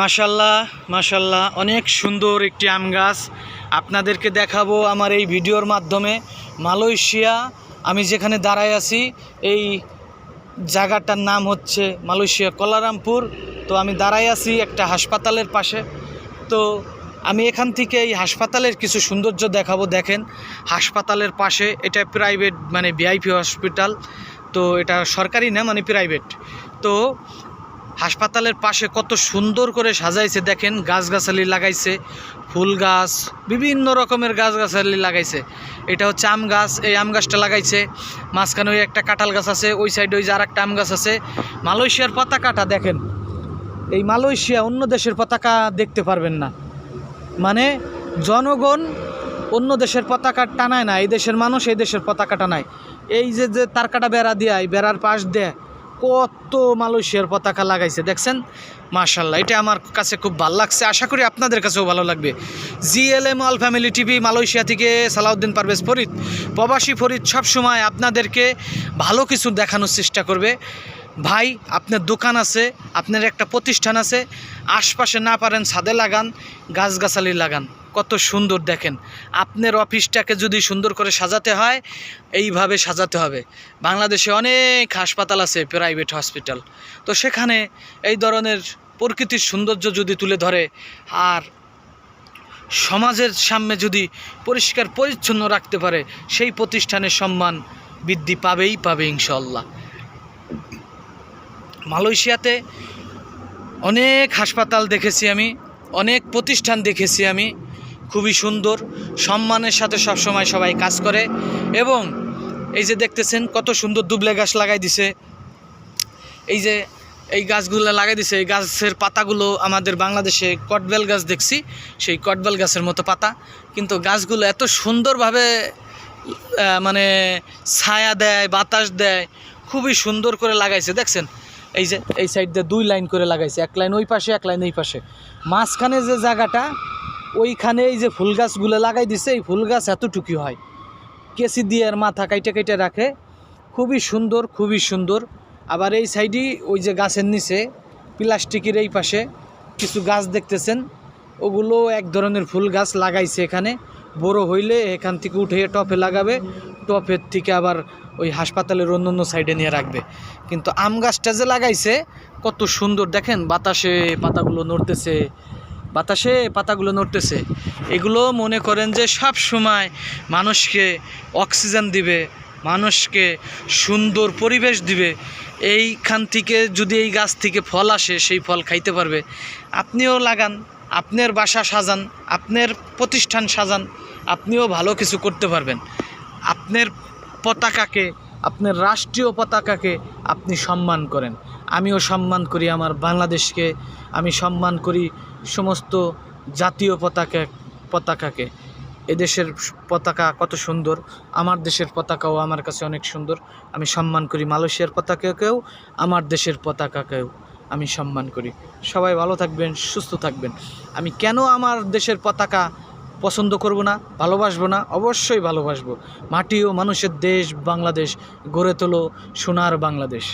মাশাল্লাহ মাশাল্লাহ, অনেক সুন্দর একটি আম গাছ। আপনাদেরকে দেখাবো আমার এই ভিডিওর মাধ্যমে। মালয়েশিয়া, আমি যেখানে দাঁড়ায় আছি, এই জায়গাটার নাম হচ্ছে মালয়েশিয়া কলারামপুর। তো আমি দাঁড়ায় আছি একটা হাসপাতালের পাশে। তো আমি এখান থেকে এই হাসপাতালের কিছু সৌন্দর্য দেখাবো, দেখেন। হাসপাতালের পাশে, এটা প্রাইভেট মানে ভিআইপি হসপিটাল তো এটা সরকারি না মানে প্রাইভেট তো হাসপাতালের পাশে কত সুন্দর করে সাজাইছে, দেখেন, গাছগাছালি লাগাইছে, ফুল গাছ, বিভিন্ন রকমের গাছগাছালি লাগাইছে। এটা হচ্ছে আম গাছ, এই আম গাছটা লাগাইছে। মাঝখানে ওই একটা কাঁঠাল গাছ আছে, ওই সাইডে ওই যে আর একটা আম গাছ আছে। মালয়েশিয়ার পতাকাটা দেখেন, এই মালয়েশিয়া অন্য দেশের পতাকা দেখতে পারবেন না। মানে জনগণ অন্য দেশের পতাকা টানায় না, এই দেশের মানুষ এই দেশের পতাকা টানায়। এই যে যে তারকাটা বেড়া দেয় বেড়ার পাশ দেয় কত মালয়েশিয়ার পতাকা লাগাইছে, দেখছেন? মার্শাল্লাহ এটা আমার কাছে খুব ভালো লাগছে। আশা করি আপনাদের কাছেও ভালো লাগবে। GLM all family TV, Malaysia থেকে সালাউদ্দিন পারভেজ ফরিদ। প্রবাসী ফরিদ সবসময় আপনাদেরকে ভালো কিছু দেখানোর চেষ্টা করবে। ভাই, আপনার দোকান আছে, আপনার একটা প্রতিষ্ঠান আছে, আশপাশে না পারেন ছাদে লাগান, গাছগাছালি লাগান। কত সুন্দর দেখেন। আপনার অফিসটাকে যদি সুন্দর করে সাজাতে হয়, এইভাবে সাজাতে হবে। বাংলাদেশে অনেক হাসপাতাল আছে, প্রাইভেট হসপিটাল। তো সেখানে এই ধরনের প্রকৃতির সৌন্দর্য যদি তুলে ধরে, আর সমাজের সামনে যদি পরিষ্কার, পরিচ্ছন্ন রাখতে পারে, সেই প্রতিষ্ঠানের সম্মান বৃদ্ধি পাবেই পাবে ইনশাল্লাহ মালয়েশিয়াতে অনেক হাসপাতাল দেখেছি আমি, অনেক প্রতিষ্ঠান দেখেছি আমি। খুবই সুন্দর, সম্মানের সাথে সবসময় সবাই কাজ করে এবং এই যে দেখতেছেন কত সুন্দর দুবলে গাছ লাগাই দিছে। এই যে এই গাছগুলো লাগাই দিছে, এই গাছের পাতাগুলো আমাদের বাংলাদেশে কটবেল গাছ দেখছি, সেই কটবেল গাছের মতো পাতা। কিন্তু গাছগুলো এত সুন্দরভাবে মানে ছায়া দেয়, বাতাস দেয়, খুবই সুন্দর করে লাগাইছে, দেখছেন? এই যে, এই সাইড দিয়ে দুই লাইন করে লাগাইছে। এক লাইন ওই পাশে, এক লাইন এই পাশে। মাঝখানে যে জায়গাটা, ওইখানে এই যে ফুল গাছগুলো লাগাই দিছে, এই ফুল গাছ এতটুকু হয়। কেসি দিয়ে আর মাথা কাইটে কাইটে রাখে। খুবই সুন্দর খুবই সুন্দর। আবার এই সাইডই ওই যে গাছের নিচে, প্লাস্টিকের এই পাশে কিছু গাছ দেখতেছেন। ওগুলো এক ধরনের ফুল গাছ লাগাইছে এখানে। বড় হইলে এখান থেকে উঠে টপে লাগাবে, টপের থেকে আবার ওই হাসপাতালের অন্য অন্য সাইডে নিয়ে রাখবে। কিন্তু আম গাছটা যে লাগাইছে, কত সুন্দর দেখেন, বাতাসে পাতাগুলো নড়তেছে, বাতাসে পাতাগুলো নড়তেছে। এগুলো মনে করেন যে সব সময় মানুষকে অক্সিজেন দিবে, মানুষকে সুন্দর পরিবেশ দিবে। এইখান থেকে যদি এই গাছ থেকে ফল আসে, সেই ফল খাইতে পারবে। আপনিও লাগান, আপনার বাসা সাজান, আপনার প্রতিষ্ঠান সাজান। আপনিও ভালো কিছু করতে পারবেন। আপনার পতাকাকে, আপনার রাষ্ট্রীয় পতাকাকে আপনি সম্মান করেন। আমিও সম্মান করি আমার বাংলাদেশকে, আমি সম্মান করি সমস্ত জাতীয় পতাকা, পতাকাকে। এদেশের পতাকা কত সুন্দর, আমার দেশের পতাকাও আমার কাছে অনেক সুন্দর। আমি সম্মান করি মালয়েশিয়ার পতাকাকেও, আমার দেশের পতাকাকেও আমি সম্মান করি। সবাই ভালো থাকবেন, সুস্থ থাকবেন। আমি কেন আমার দেশের পতাকা পছন্দ করব না, ভালোবাসবো না, অবশ্যই ভালোবাসবো। মাটি ও মানুষের দেশ বাংলাদেশ, গড়ে তোলো সোনার বাংলাদেশ।